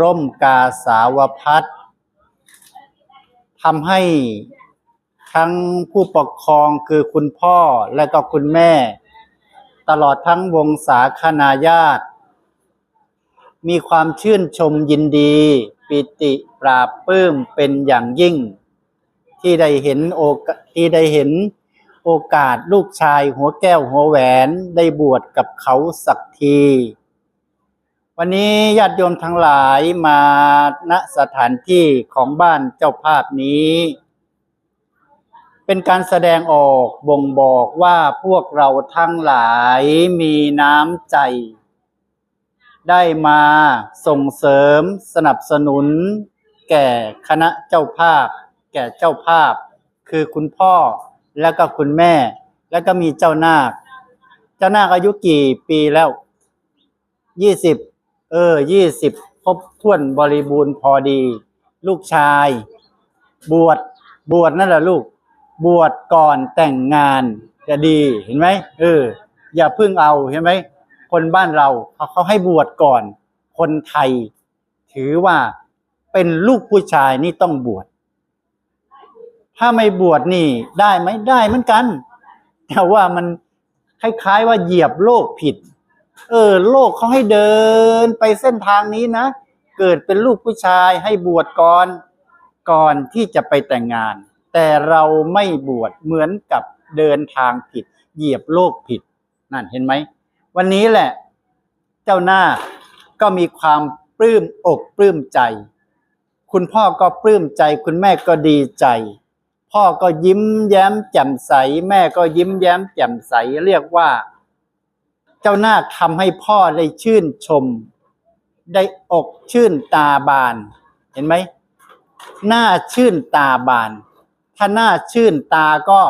ร่มกาสาวพัดทำให้ทั้งผู้ปกครองคือคุณพ่อและก็คุณแม่ ตลอดทั้งวงศาคณาญาติ มีความชื่นชมยินดี ปิติปราบปลื้มเป็นอย่างยิ่ง ที่ได้เห็นโอกที่ได้เห็นโอกาสลูกชายหัวแก้วหัวแหวนได้บวชกับเขาสักที วันนี้ญาติโยมทั้งหลายมาณสถานที่ของบ้านเจ้าภาพนี้ เป็นการแสดงออกบ่งบอกว่าพวกเราทั้งหลายมีน้ำใจ ได้มาส่งเสริมสนับสนุน แก่คณะเจ้าภาพ แก่เจ้าภาพ คือคุณพ่อแล้วก็คุณแม่ แล้วก็มีเจ้านาค เจ้านาคอายุกี่ปีแล้วยี่สิบ เออยี่สิบครบถ้วนบริบูรณ์พอดี ลูกชาย บวชบวชนั่นแหละลูก บวชก่อนแต่งงาน จะดีเห็นไหมเออ อย่าเพึ่งเอาเห็นไหมคนบ้านเราเขาเขาให้บวชก่อน คนไทย ถือว่าเป็นลูกผู้ชายนี่ต้องบวชถ้าไม่บวชนี่ได้ไหมได้เหมือนกัน แต่ว่ามันคล้ายๆว่าเหยียบโลกผิด เออ โลกเขาให้เดินไปเส้นทางนี้นะ เกิดเป็นลูกผู้ชายให้บวชก่อน ก่อนที่จะไปแต่งงาน แต่เราไม่บวชเหมือนกับเดินทางผิด เหยียบโลกผิด นั่นเห็นไหม วันนี้แหละ เจ้าหน้าก็มีความปลื้มอกปลื้มใจ คุณพ่อก็ปลื้มใจ คุณแม่ก็ดีใจพ่อก็ยิ้มแย้มแจ่มใส แม่ก็ยิ้มแย้มแจ่มใสเรียกว่า เจ้านาคทำให้พ่อได้ชื่นชม ได้อกชื่นตาบาน เห็นไหมหน้าชื่นตาบาน ถ้าหน้าชื่นตาก็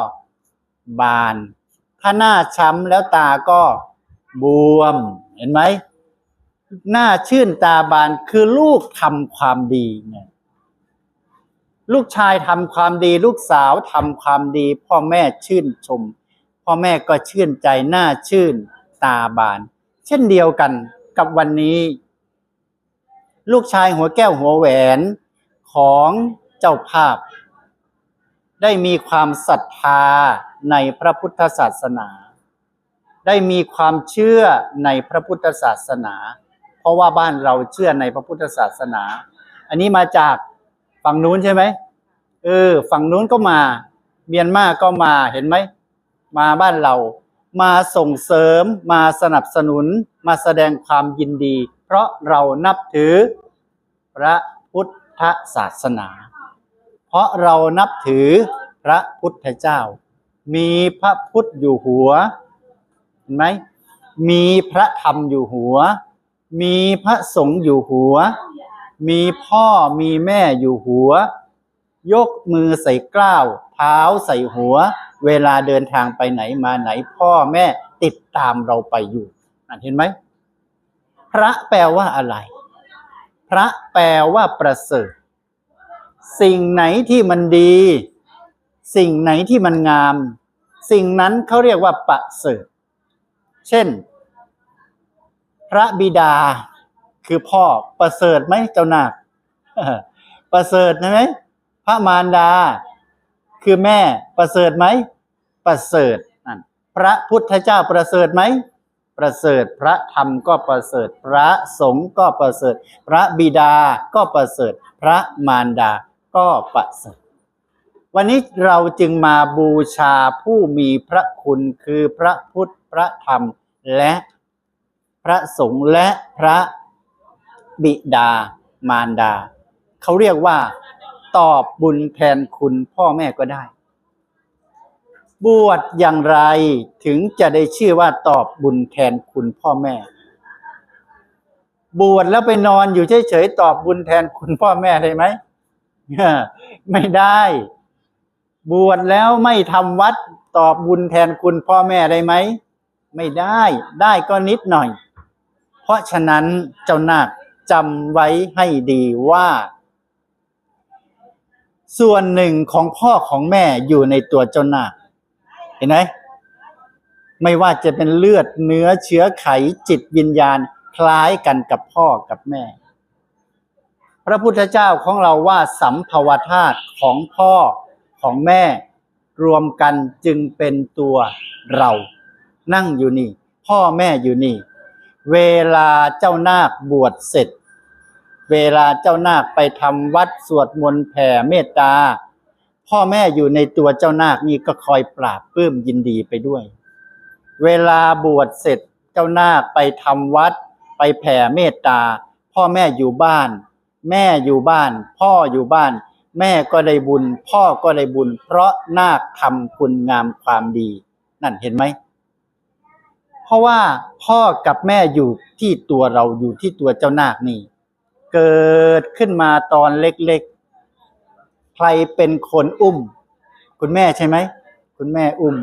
บาน ถ้าหน้าช้ำแล้วตาก็บวม เห็นไหมหน้าชื่นตาบานคือลูกทำความดีไงลูกชายทำความดี ลูกสาวทำความดี พ่อแม่ชื่นชม พ่อแม่ก็ชื่นใจหน้าชื่น ตาบาน เช่นเดียวกันกับวันนี้ ลูกชายหัวแก้วหัวแหวนของเจ้าภาพ ได้มีความศรัทธาในพระพุทธศาสนา ได้มีความเชื่อในพระพุทธศาสนา เพราะว่าบ้านเราเชื่อในพระพุทธศาสนา อันนี้มาจากฝั่งนู้นใช่ไหมเออฝั่งนู้นก็มาเมียนมาก็มาเห็นไหม มาบ้านเรา มาส่งเสริม มาสนับสนุน มาแสดงความยินดี เพราะเรานับถือ พระพุทธศาสนา เพราะเรานับถือพระพุทธเจ้า มีพระพุทธอยู่หัว เห็นไหม มีพระธรรมอยู่หัว มีพระสงฆ์อยู่หัว มีพ่อมีแม่อยู่หัว ยกมือใส่กล้าว เท้าใส่หัว เวลาเดินทางไปไหนมาไหน พ่อแม่ติดตามเราไปอยู่นั่นเห็นไหม พระแปลว่าอะไร พระแปลว่าประเสริฐ สิ่งไหนที่มันดี สิ่งไหนที่มันงาม สิ่งนั้นเขาเรียกว่าประเสริฐ เช่น พระบิดาคือพ่อประเสริฐไหมเจ้านาคประเสริฐไหมพระมารดา คือแม่ประเสริฐไหมประเสริฐนั่นพระพุทธเจ้าประเสริฐไหมประเสริฐพระธรรมก็ประเสริฐ พระสงฆ์ก็ประเสริฐ พระบิดาก็ประเสริฐ พระมารดาก็ประเสริฐ วันนี้เราจึงมาบูชาผู้มีพระคุณคือพระพุทธพระธรรมและพระสงฆ์และพระบิดามารดา เขาเรียกว่า ตอบบุญแทนคุณพ่อแม่ก็ได้ บวชอย่างไรถึงจะได้ชื่อว่าตอบบุญแทนคุณพ่อแม่ บวชแล้วไปนอนอยู่เฉยๆตอบบุญแทนคุณพ่อแม่ได้ไหมไม่ได้ บวชแล้วไม่ทำวัดตอบบุญแทนคุณพ่อแม่ได้ไหมไม่ได้ได้ก็นิดหน่อย เพราะฉะนั้นเจ้านาคจำไว้ให้ดีว่า ส่วนหนึ่งของพ่อของแม่อยู่ในตัวเจ้านาคเห็นไหมไม่ว่าจะเป็นเลือดเนื้อเชื้อไขจิตวิญญาณคล้ายกันกับพ่อกับแม่ พระพุทธเจ้าของเราว่าสัมภวธาตุของพ่อของแม่รวมกันจึงเป็นตัวเรา นั่งอยู่นี่ พ่อแม่อยู่นี่ เวลาเจ้านาคบวชเสร็จ เวลาเจ้านาคไปทำวัดสวดมนต์แผ่เมตตา พ่อแม่อยู่ในตัวเจ้านาคนี่ก็คอยปราบปลื้มยินดีไปด้วย เวลาบวชเสร็จเจ้านาคไปทำวัด ไปแผ่เมตตา พ่อแม่อยู่บ้าน แม่อยู่บ้าน พ่ออยู่บ้าน แม่ก็ได้บุญ พ่อก็ได้บุญ เพราะนาคทำคุณงามความดี นั่นเห็นไหมเพราะว่าพ่อกับแม่อยู่ที่ตัวเราอยู่ที่ตัวเจ้านาคนี่ เกิดขึ้นมาตอนเล็กๆ ใครเป็นคนอุ้ม คุณแม่ใช่ไหม คุณแม่อุ้ม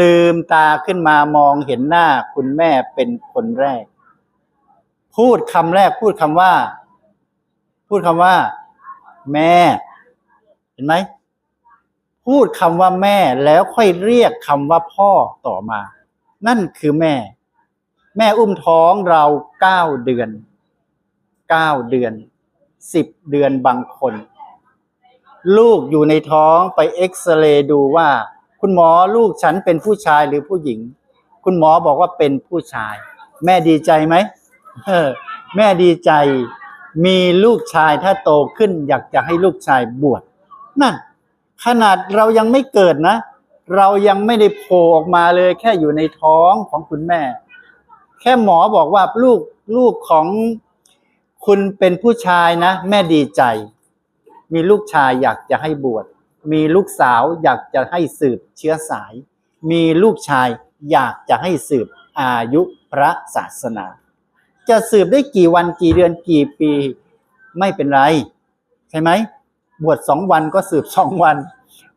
ลืมตาขึ้นมามองเห็นหน้าคุณแม่เป็นคนแรก พูดคำแรกพูดคำว่า พูดคำว่า แม่ เห็นไหม พูดคำว่าแม่แล้วค่อยเรียกคำว่าพ่อต่อมา นั่นคือแม่ แม่อุ้มท้องเราเก้าเดือน เก้าเดือนสิบเดือนบางคน ลูกอยู่ในท้องไปเอ็กซเรย์ดูว่า คุณหมอลูกฉันเป็นผู้ชายหรือผู้หญิง คุณหมอบอกว่าเป็นผู้ชาย แม่ดีใจไหมแม่ดีใจ มีลูกชายถ้าโตขึ้น อยากจะให้ลูกชายบวชนั่น ขนาดเรายังไม่เกิดนะ เรายังไม่ได้โผล่ออกมาเลย แค่อยู่ในท้องของคุณแม่ แค่หมอบอกว่าลูกลูกของ คุณเป็นผู้ชายนะ แม่ดีใจ มีลูกชายอยากจะให้บวช มีลูกสาวอยากจะให้สืบเชื้อสาย มีลูกชายอยากจะให้สืบอายุพระศาสนา จะสืบได้กี่วันกี่เดือนกี่ปี ไม่เป็นไร ใช่ไหม บวชสองวันก็สืบสองวัน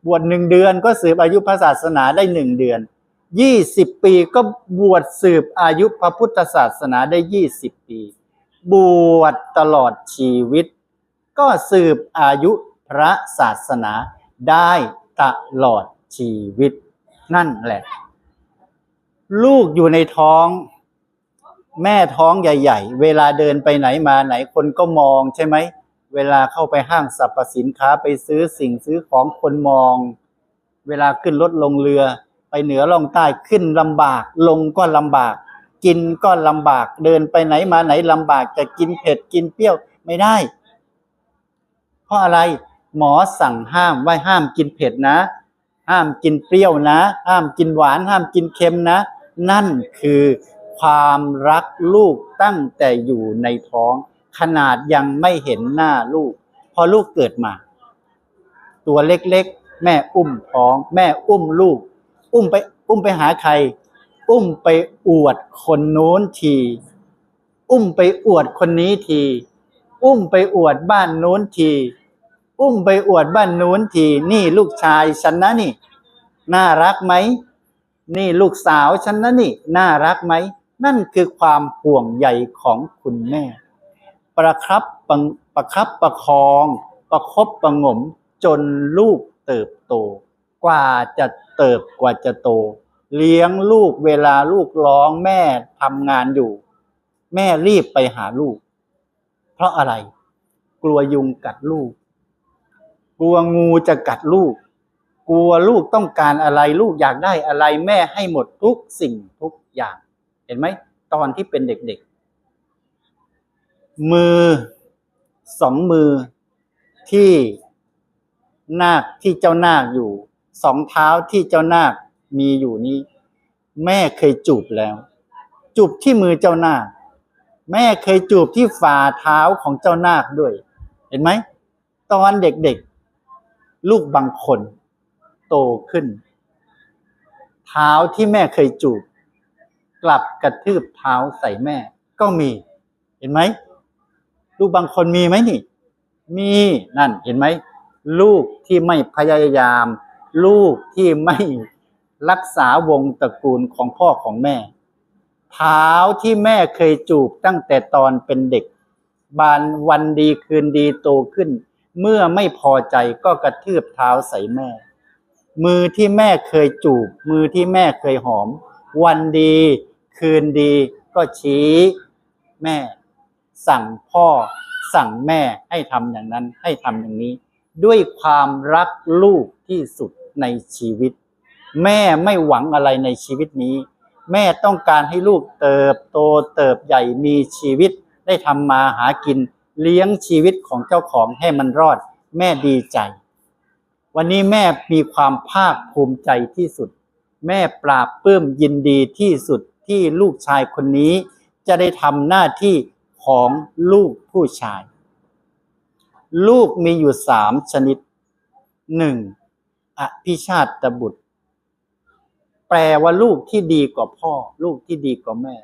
บวชหนึ่งเดือนก็สืบอายุพระศาสนาได้หนึ่งเดือนยี่สิบปีก็บวชสืบอายุพระพุทธศาสนาได้ยี่สิบปี บวชตลอดชีวิต ก็สืบอายุพระศาสนาได้ตลอดชีวิต นั่นแหละ ลูกอยู่ในท้อง แม่ท้องใหญ่ ๆ เวลาเดินไปไหนมาไหนคนก็มองใช่ไหม เวลาเข้าไปห้างสรรพสินค้าไปซื้อสิ่งซื้อของคนมอง เวลาขึ้นรถลงเรือ ไปเหนือลองใต้ขึ้นลำบาก ลงก็ลำบาก กินก็ลำบากเดินไปไหนมาไหนลำบากจะกินเผ็ดกินเปรี้ยวไม่ได้ เพราะอะไรหมอสั่งห้ามว่าห้ามกินเผ็ดนะ ห้ามกินเปรี้ยวนะ ห้ามกินหวาน ห้ามกินเค็มนะ นั่นคือความรักลูกตั้งแต่อยู่ในท้อง ขนาดยังไม่เห็นหน้าลูก พอลูกเกิดมา ตัวเล็กๆ แม่อุ้มท้อง แม่อุ้มลูก อุ้มไปอุ้มไปหาใคร อุ้มไปอวดคนโน้นที อุ้มไปอวดคนนี้ที อุ้มไปอวดบ้านโน้นที อุ้มไปอวดบ้านโน้นที นี่ลูกชายฉันนะนี่ น่ารักไหม นี่ลูกสาวฉันนะนี่ น่ารักไหม นั่นคือความห่วงใยของคุณแม่ ประครับประประครับประคอง ประคบประงมจนลูกเติบโต กว่าจะเติบกว่าจะโต เลี้ยงลูกเวลาลูกร้องแม่ทำงานอยู่ แม่รีบไปหาลูก เพราะอะไร กลัวยุงกัดลูก กลัวงูจะกัดลูก กลัวลูกต้องการอะไรลูกอยากได้อะไร แม่ให้หมดทุกสิ่งทุกอย่าง เห็นไหมตอนที่เป็นเด็กๆ มือสองมือที่นาคที่เจ้านาคอยู่ สองเท้าที่เจ้านาค มีอยู่นี้ แม่เคยจูบแล้ว จูบที่มือเจ้านาคแม่เคยจูบที่ฝ่าเท้าของเจ้านาคด้วย เห็นไหม ตอนเด็กๆ ลูกบางคน โตขึ้น เท้าที่แม่เคยจูบ กลับกระทืบเท้าใส่แม่ ก็มี เห็นไหม ลูกบางคนมีไหมนี่ มีนั่นเห็นไหม ลูกที่ไม่พยายาม ลูกที่ไม่ รักษาวงตระกูลของพ่อของแม่เท้าที่แม่เคยจูบตั้งแต่ตอนเป็นเด็ก บานวันดีคืนดีโตขึ้น เมื่อไม่พอใจก็กระทืบเท้าใส่แม่ มือที่แม่เคยจูบ มือที่แม่เคยหอม วันดีคืนดีก็ชี้แม่ สั่งพ่อ สั่งแม่ให้ทำอย่างนั้นให้ทำอย่างนี้ ด้วยความรักลูกที่สุดในชีวิต แม่ไม่หวังอะไรในชีวิตนี้ แม่ต้องการให้ลูกเติบโตเติบใหญ่มีชีวิต ได้ทำมาหากิน เลี้ยงชีวิตของเจ้าของให้มันรอด แม่ดีใจ วันนี้แม่มีความภาคภูมิใจที่สุด แม่ปราบปลื้มยินดีที่สุดที่ลูกชายคนนี้ จะได้ทำหน้าที่ของลูกผู้ชาย ลูกมีอยู่สามชนิดหนึ่งอภิชาตบุตร แปลว่าลูกที่ดีกว่าพ่อ ลูกที่ดีกว่าแม่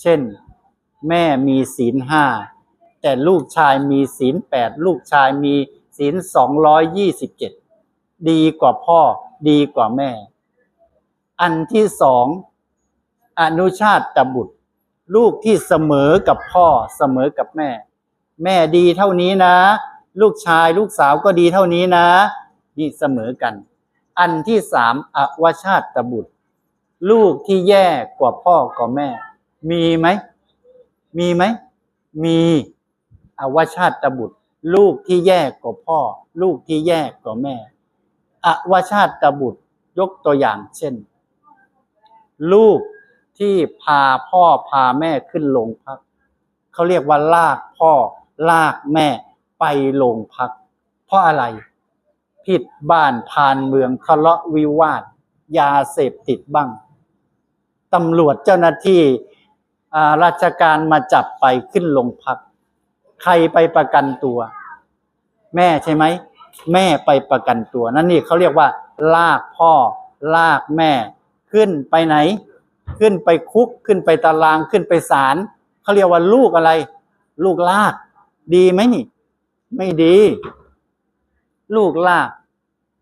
เช่น แม่มีศีลห้าแต่ลูกชายมีศีลแปดลูกชายมีศีลสองร้อยยี่สิบเจ็ดดีกว่าพ่อ ดีกว่าแม่ อันที่สองอนุชาตบุตร ลูกที่เสมอกับพ่อเสมอกับแม่ แม่ดีเท่านี้นะ ลูกชายลูกสาวก็ดีเท่านี้นะ นี่เสมอกัน อันที่สามอวชาตบุตร ลูกที่แย่กว่าพ่อกว่าแม่ มีไหม มีไหม มีอวชาตบุตร ลูกที่แย่กว่าพ่อ ลูกที่แย่กว่าแม่ อวชาตบุตรยกตัวอย่างเช่น ลูกที่พาพ่อพาแม่ขึ้นโรงพักเขาเรียกว่าลากพ่อลากแม่ไปโรงพัก เพราะอะไร ผิดบ้านผ่านเมืองทะเลาะวิวาท ยาเสพติดบ้างตำรวจเจ้าหน้าที่ราชการมาจับไปขึ้นโรงพัก ใครไปประกันตัว แม่ใช่ไหม แม่ไปประกันตัว นั่นนี่เขาเรียกว่า ลากพ่อ ลากแม่ ขึ้นไปไหน ขึ้นไปคุกขึ้นไปตารางขึ้นไปศาลเขาเรียกว่าลูกอะไร ลูกลาก ดีไหมนี่ ไม่ดี ลูกลาก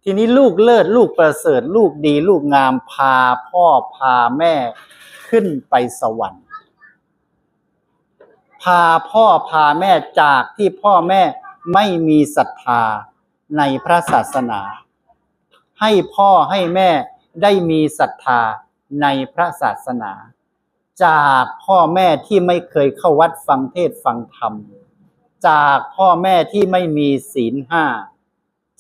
ทีนี้ลูกเลิศลูกประเสริฐลูกดี ลูกงามพาพ่อพาแม่ขึ้นไปสวรรค์ พาพ่อพาแม่จากที่พ่อแม่ไม่มีศรัทธาในพระศาสนา ให้พ่อให้แม่ได้มีศรัทธาในพระศาสนา จากพ่อแม่ที่ไม่เคยเข้าวัดฟังเทศฟังธรรม จากพ่อแม่ที่ไม่มีศีลห้า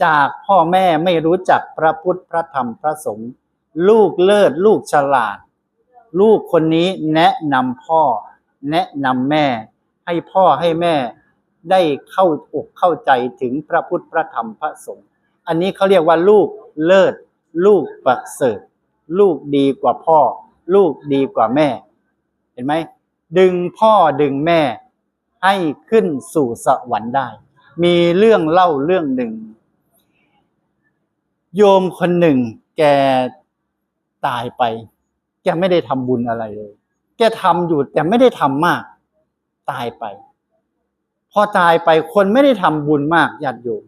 จากพ่อแม่ไม่รู้จักพระพุทธพระธรรมพระสงฆ์ลูกเลิศลูกฉลาด ลูกคนนี้แนะนำพ่อ แนะนำแม่ ให้พ่อให้แม่ได้เข้าอกเข้าใจถึงพระพุทธพระธรรมพระสงฆ์อันนี้เขาเรียกว่าลูกเลิศ ลูกประเสริฐ ลูกดีกว่าพ่อ ลูกดีกว่าแม่ เห็นไหมดึงพ่อดึงแม่ให้ขึ้นสู่สวรรค์ได้ มีเรื่องเล่าเรื่องหนึ่ง โยมคนหนึ่ง แกตายไป แกไม่ได้ทำบุญอะไรเลย แกทำอยู่แต่ไม่ได้ทำมาก ตายไป พอตายไปคนไม่ได้ทำบุญมากญาติโยม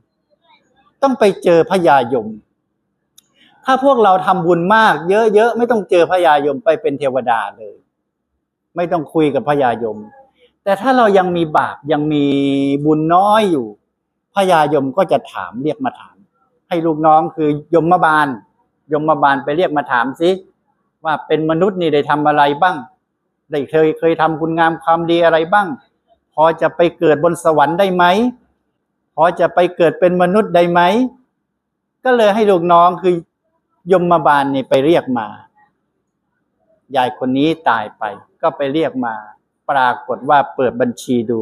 ต้องไปเจอพญายม ถ้าพวกเราทำบุญมาก เยอะๆไม่ต้องเจอพญายมไปเป็นเทวดาเลย ไม่ต้องคุยกับพญายม แต่ถ้าเรายังมีบาปยังมีบุญน้อยอยู่พญายมก็จะถามเรียกมาถาม ให้ลูกน้องคือยมบาล ยมบาลไปเรียกมาถามสิว่าเป็นมนุษย์นี่ได้ทำอะไรบ้าง ได้เคยเคยทำคุณงามความดีอะไรบ้าง พอจะไปเกิดบนสวรรค์ได้ไหมพอจะไปเกิดเป็นมนุษย์ได้ไหมก็เลยให้ลูกน้องคือยมบาลนี่ไปเรียกมายายคนนี้ตายไป ก็ไปเรียกมา ปรากฏว่าเปิดบัญชีดู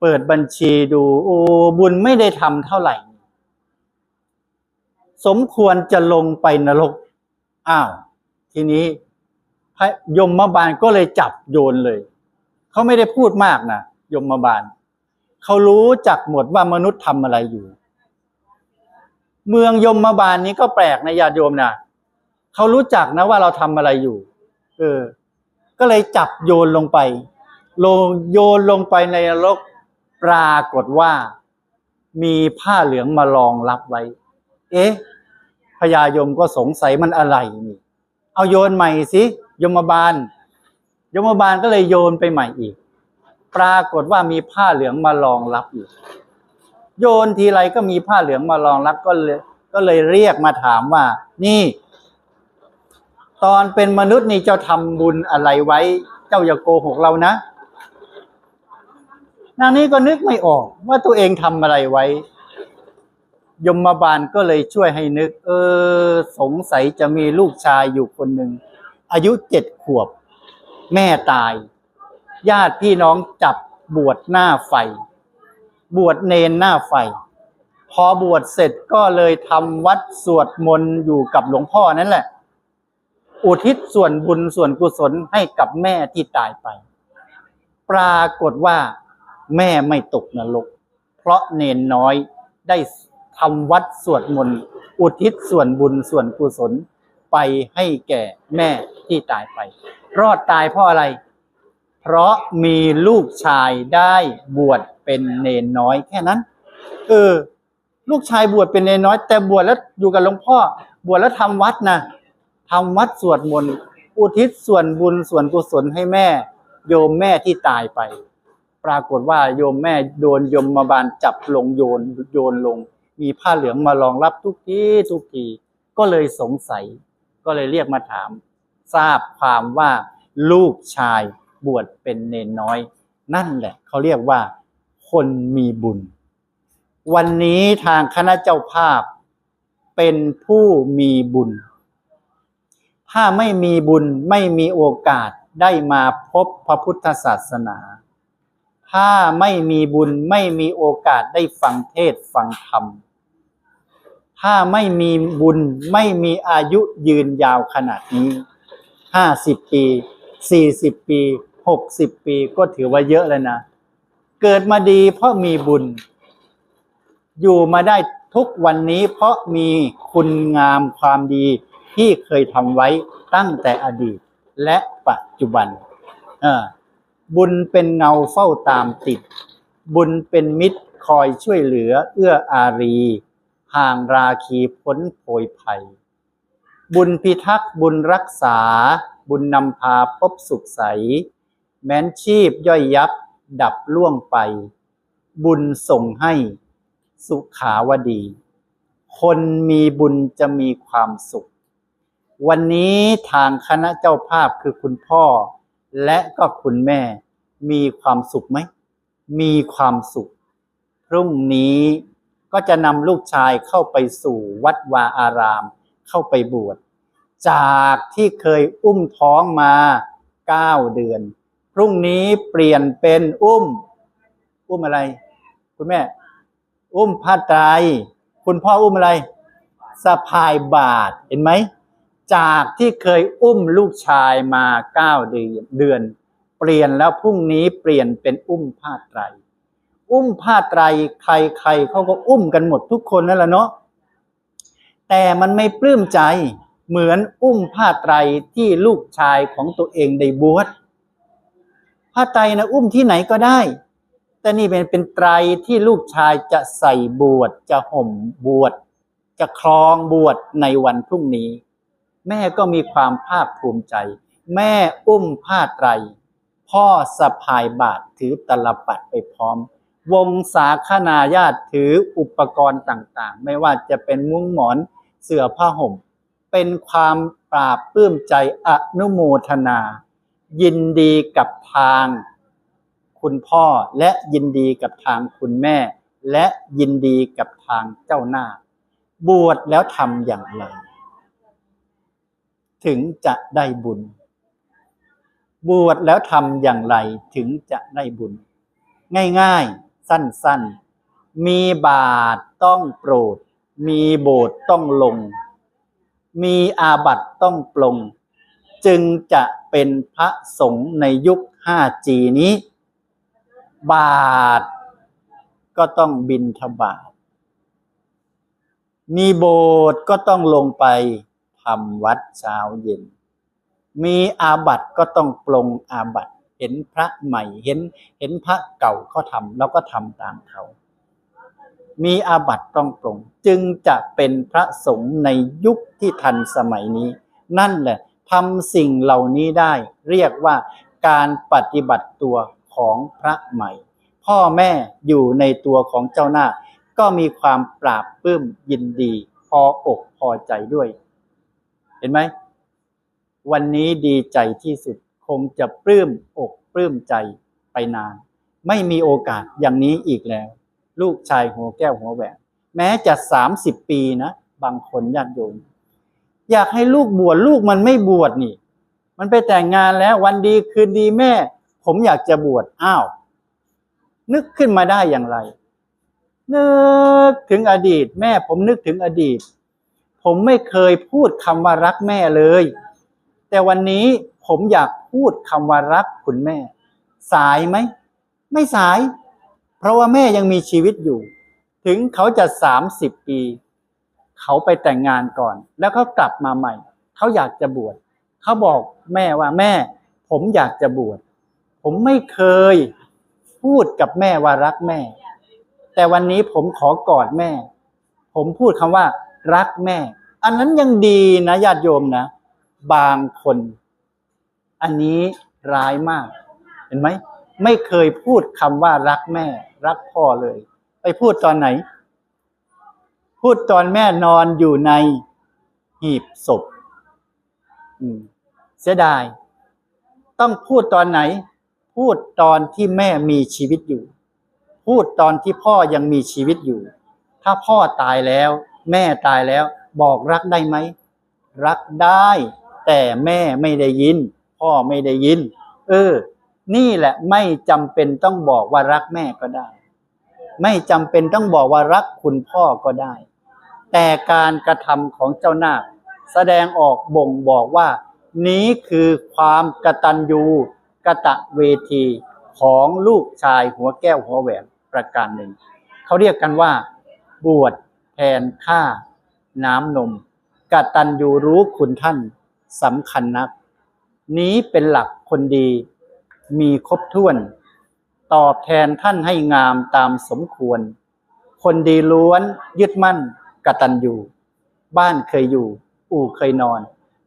เปิดบัญชีดู โอ้บุญไม่ได้ทำเท่าไหร่ สมควรจะลงไปนรก อ้าว ทีนี้พระยมบาลก็เลยจับโยนเลย เขาไม่ได้พูดมากนะยมบาล เขารู้จักหมดว่ามนุษย์ทำอะไรอยู่ เมืองยมบาลนี้ก็แปลกนะญาติโยมนะเขารู้จักนะว่าเราทำอะไรอยู่ เออ ก็เลยจับโยนลงไปลงโยนลงไปในนรกปรากฏว่ามีผ้าเหลืองมารองรับไว้ เอ๊ะ พญายมก็สงสัยมันอะไรนี่ เอาโยนใหม่สิยมบาล ยมบาลก็เลยโยนไปใหม่อีก ปรากฏว่ามีผ้าเหลืองมารองรับอยู่โยนทีไรก็มีผ้าเหลืองมารองรับก็เลยก็เลยเรียกมาถามว่า นี่ ตอนเป็นมนุษย์นี่เจ้าทำบุญอะไรไว้ เจ้าอย่าโกหกเรานะนนางนี้ก็นึกไม่ออกว่าตัวเองทำอะไรไว้ ยมบาลก็เลยช่วยให้นึก เออ สงสัยจะมีลูกชายอยู่คนหนึ่ง อายุเจ็ดขวบ แม่ตาย ญาติพี่น้องจับบวชหน้าไฟ บวชเนนหน้าไฟ พอบวชเสร็จก็เลยทำวัดสวดมนต์อยู่กับหลวงพ่อนั่นแหละ อุทิศส่วนบุญส่วนกุศลให้กับแม่ที่ตายไป ปรากฏว่า แม่ไม่ตกนรก เพราะเนนน้อยได้ ทำวัดสวดมนต์อุทิศส่วนบุญส่วนกุศลไปให้แก่แม่ที่ตายไป รอดตายเพราะอะไร เพราะมีลูกชายได้บวชเป็นเนนน้อยแค่นั้น เออ ลูกชายบวชเป็นเนนน้อย แต่บวชแล้วอยู่กับหลวงพ่อ บวชแล้วทำวัดนะทำวัดสวดมนต์อุทิศส่วนบุญส่วนกุศลให้แม่ โยมแม่ที่ตายไป ปรากฏว่าโยมแม่โดนยมมาบาลจับลงโยนโยนลง มีผ้าเหลืองมารองรับทุกทีทุกทีก็เลยสงสัย ก็เลยเรียกมาถาม ทราบความว่าลูกชายบวชเป็นเนนน้อย นั่นแหละเขาเรียกว่า คนมีบุญ วันนี้ทางคณะเจ้าภาพเป็นผู้มีบุญ ถ้าไม่มีบุญไม่มีโอกาสได้มาพบพระพุทธศาสนา ถ้าไม่มีบุญไม่มีโอกาสได้ฟังเทศฟังธรรม ถ้าไม่มีบุญไม่มีอายุยืนยาวขนาดนี้ห้าสิบปีสี่สิบปีหกสิบปีก็ถือว่าเยอะเลยนะ เกิดมาดีเพราะมีบุญ อยู่มาได้ทุกวันนี้เพราะมีคุณงามความดีที่เคยทำไว้ตั้งแต่อดีตและปัจจุบัน เออ บุญเป็นเงาเฝ้าตามติด บุญเป็นมิตรคอยช่วยเหลือเอื้ออารี ห่างราคีพ้นโพยภัย บุญพิทักษ์บุญรักษา บุญนำพาพบสุขใส แม้นชีพย่อยยับดับล่วงไป บุญส่งให้สุขาวดี คนมีบุญจะมีความสุข วันนี้ทางคณะเจ้าภาพคือคุณพ่อและก็คุณแม่ มีความสุขไหม มีความสุข พรุ่งนี้ก็จะนำลูกชายเข้าไปสู่วัดวาอาราม เข้าไปบวช จากที่เคยอุ้มท้องมาเก้าเดือน พรุ่งนี้เปลี่ยนเป็นอุ้ม อุ้มอะไร คุณแม่ อุ้มผ้าไตรคุณพ่ออุ้มอะไร สะพายบาท เห็นไหม จากที่เคยอุ้มลูกชายมาเก้าเดือน ปลี่ยนแล้วพรุ่งนี้เปลี่ยนเป็นอุ้มผ้าไตร อุ้มผ้าไตรใครๆเขาก็อุ้มกันหมดทุกคนนั่นแหละเนาะแต่มันไม่ปลื้มใจเหมือนอุ้มผ้าไตรที่ลูกชายของตัวเองได้บวชผ้าไตรนะอุ้มที่ไหนก็ได้ แต่นี่เป็นเป็นไตรที่ลูกชายจะใส่บวชจะห่มบวชจะครองบวชในวันพรุ่งนี้ แม่ก็มีความภาคภูมิใจ แม่อุ้มผ้าไตร พ่อสะพายบาทถือตลปัดไปพร้อม วงสาคนาญาติถืออุปกรณ์ต่างๆ ไม่ว่าจะเป็นมุ้งหมอนเสื่อผ้าห่ม เป็นความปราบปลื้มใจอนุโมทนา ยินดีกับทางคุณพ่อและยินดีกับทางคุณแม่ และยินดีกับทางเจ้าหน้า บวชแล้วทำอย่างไร ถึงจะได้บุญ บวชแล้วทำอย่างไรถึงจะได้บุญ ง่ายๆ สั้นๆ มีบาตรต้องโปรด มีโบสถ์ต้องลง มีอาบัตต้องปลง จึงจะเป็นพระสงฆ์ในยุค 5G นี้ บาทก็ต้องบินทบาท มีโบสถ์ก็ต้องลงไปทำวัดเช้าเย็น มีอาบัติก็ต้องปลงอาบัติเห็นพระใหม่เห็นเห็นพระเก่าเขาทำเราก็ทำตามเขา มีอาบัติต้องปลงจึงจะเป็นพระสงฆ์ในยุคที่ทันสมัยนี้ นั่นแหละทำสิ่งเหล่านี้ได้ เรียกว่าการปฏิบัติตัวของพระใหม่ พ่อแม่อยู่ในตัวของเจ้าหน้า ก็มีความปราบปลื้มยินดี พออกพอใจด้วย เห็นไหม วันนี้ดีใจที่สุดคงจะปลื้มอกปลื้มใจไปนาน ไม่มีโอกาสอย่างนี้อีกแล้ว ลูกชายหัวแก้วหัวแหวนแม้จะสามสิบปีนะ บางคนญาติโยมอยากให้ลูกบวชลูกมันไม่บวชนี่ มันไปแต่งงานแล้ววันดีคืนดีแม่ ผมอยากจะบวชอ้าว นึกขึ้นมาได้อย่างไร นึกถึงอดีต แม่ผมนึกถึงอดีต ผมไม่เคยพูดคำว่ารักแม่เลย แต่วันนี้ผมอยากพูดคำว่ารักคุณแม่ สายไหม ไม่สาย เพราะว่าแม่ยังมีชีวิตอยู่ ถึงเขาจะสามสิบปี เขาไปแต่งงานก่อน แล้วเขากลับมาใหม่ เขาอยากจะบวชเขาบอกแม่ว่าแม่ ผมอยากจะบวชผมไม่เคยพูดกับแม่ว่ารักแม่ แต่วันนี้ผมขอกอดแม่ ผมพูดคำว่า รักแม่ อันนั้นยังดีนะญาติโยมนะ บางคน อันนี้ร้ายมาก เห็นไหม ไม่เคยพูดคำว่ารักแม่ รักพ่อเลย ไปพูดตอนไหน พูดตอนแม่นอนอยู่ในหีบศพเสียดาย ต้องพูดตอนไหน พูดตอนที่แม่มีชีวิตอยู่ พูดตอนที่พ่อยังมีชีวิตอยู่ ถ้าพ่อตายแล้ว แม่ตายแล้ว บอกรักได้ไหม รักได้ แต่แม่ไม่ได้ยิน พ่อไม่ได้ยิน เออ นี่แหละไม่จำเป็นต้องบอกว่ารักแม่ก็ได้ ไม่จำเป็นต้องบอกว่ารักคุณพ่อก็ได้ แต่การกระทำของเจ้านาคแสดงออกบ่งบอกว่า นี้คือความกตัญญูกะตะเวทีของลูกชายหัวแก้วหัวแหวนประการหนึ่ง เขาเรียกกันว่า บวชแทนข้าน้ำนมกตัญญูรู้คุณท่าน สำคัญนัก นี้เป็นหลักคนดีมีครบถ้วน ตอบแทนท่านให้งามตามสมควร คนดีล้วนยึดมั่นกตัญญูบ้านเคยอยู่ อู่เคยนอน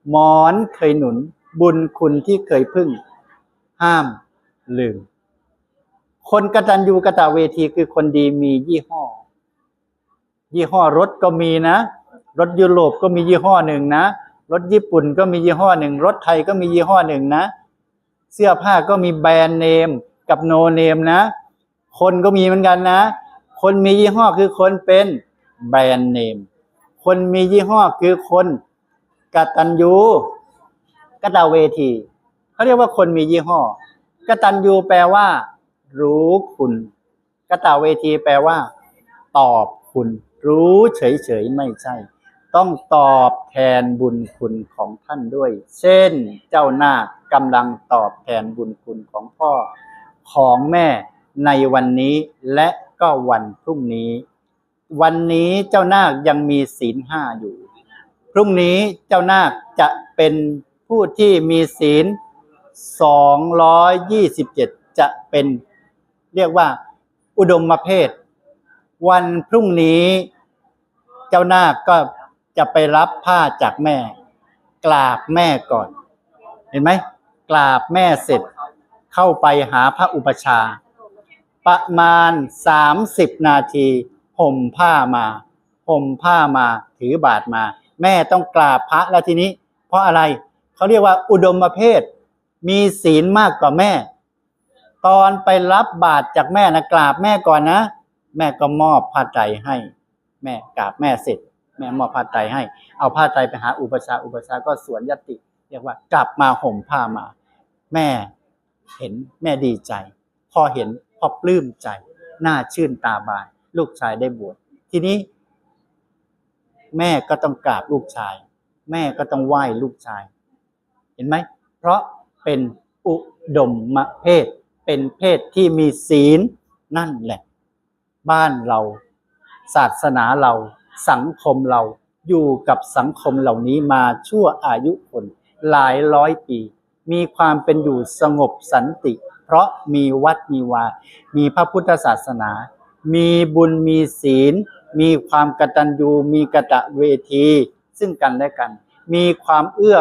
หมอนเคยหนุน บุญคุณที่เคยพึ่ง ห้ามลืม คนกตัญญูกตเวทีคือคนดีมียี่ห้อ ยี่ห้อรถก็มีนะ รถยุโรปก็มียี่ห้อหนึ่งนะ รถญี่ปุ่นก็มียี่ห้อหนึ่งรถไทยก็มียี่ห้อหนึ่งนะ เสื้อผ้าก็มีแบรนด์เนมกับโนเนมนะ คนก็มีเหมือนกันนะ คนมียี่ห้อคือคนเป็นแบรนด์เนมคนมียี่ห้อคือคนกตัญญูกตเวทีเขาเรียกว่าคนมียี่ห้อกตัญญูแปลว่า รู้คุณกตเวทีแปลว่า ตอบคุณ รู้เฉยๆไม่ใช่ ต้องตอบแทนบุญคุณของท่านด้วย เช่นเจ้านาคกำลังตอบแทนบุญคุณของพ่อของแม่ในวันนี้และก็วันพรุ่งนี้ วันนี้เจ้านาคยังมีศีลห้าอยู่ พรุ่งนี้เจ้านาคจะเป็นผู้ที่มีศีล 227 จะเป็นเรียกว่าอุดมเพศ วันพรุ่งนี้เจ้านาคก็ จะไปรับผ้าจากแม่ กราบแม่ก่อน เห็นไหมกราบแม่เสร็จ เข้าไปหาพระอุปชา ประมาณ30นาทีห่มผ้ามาห่มผ้ามาถือบาทมา แม่ต้องกราบพระแล้วทีนี้ เพราะอะไรเขาเรียกว่าอุดมเพศ มีศีลมากกว่าแม่ ตอนไปรับบาตรจากแม่นะกราบแม่ก่อนนะ แม่ก็มอบผ้าไตรให้ แม่กราบแม่เสร็จ แม่มอบผ้าไตรให้ เอาผ้าไตรไปหาอุปชาอุปชาก็สวนยติ เรียกว่ากลับมาห่มผ้ามา แม่เห็นแม่ดีใจพอเห็นพอปลื้มใจ หน้าชื่นตาบานลูกชายได้บวชทีนี้ แม่ก็ต้องกราบลูกชาย แม่ก็ต้องไหว้ลูกชาย เห็นไหม เพราะเป็นอุดมมเพศ เป็นเพศที่มีศีลนั่นแหละ บ้านเรา ศาสนาเรา สังคมเราอยู่กับสังคมเหล่านี้มาชั่วอายุคนหลายร้อยปี มีความเป็นอยู่สงบสันติ เพราะมีวัดมีวา มีพระพุทธศาสนา มีบุญมีศีล มีความกตัญญูมีกตะเวที ซึ่งกันและกัน มีความเอื้อ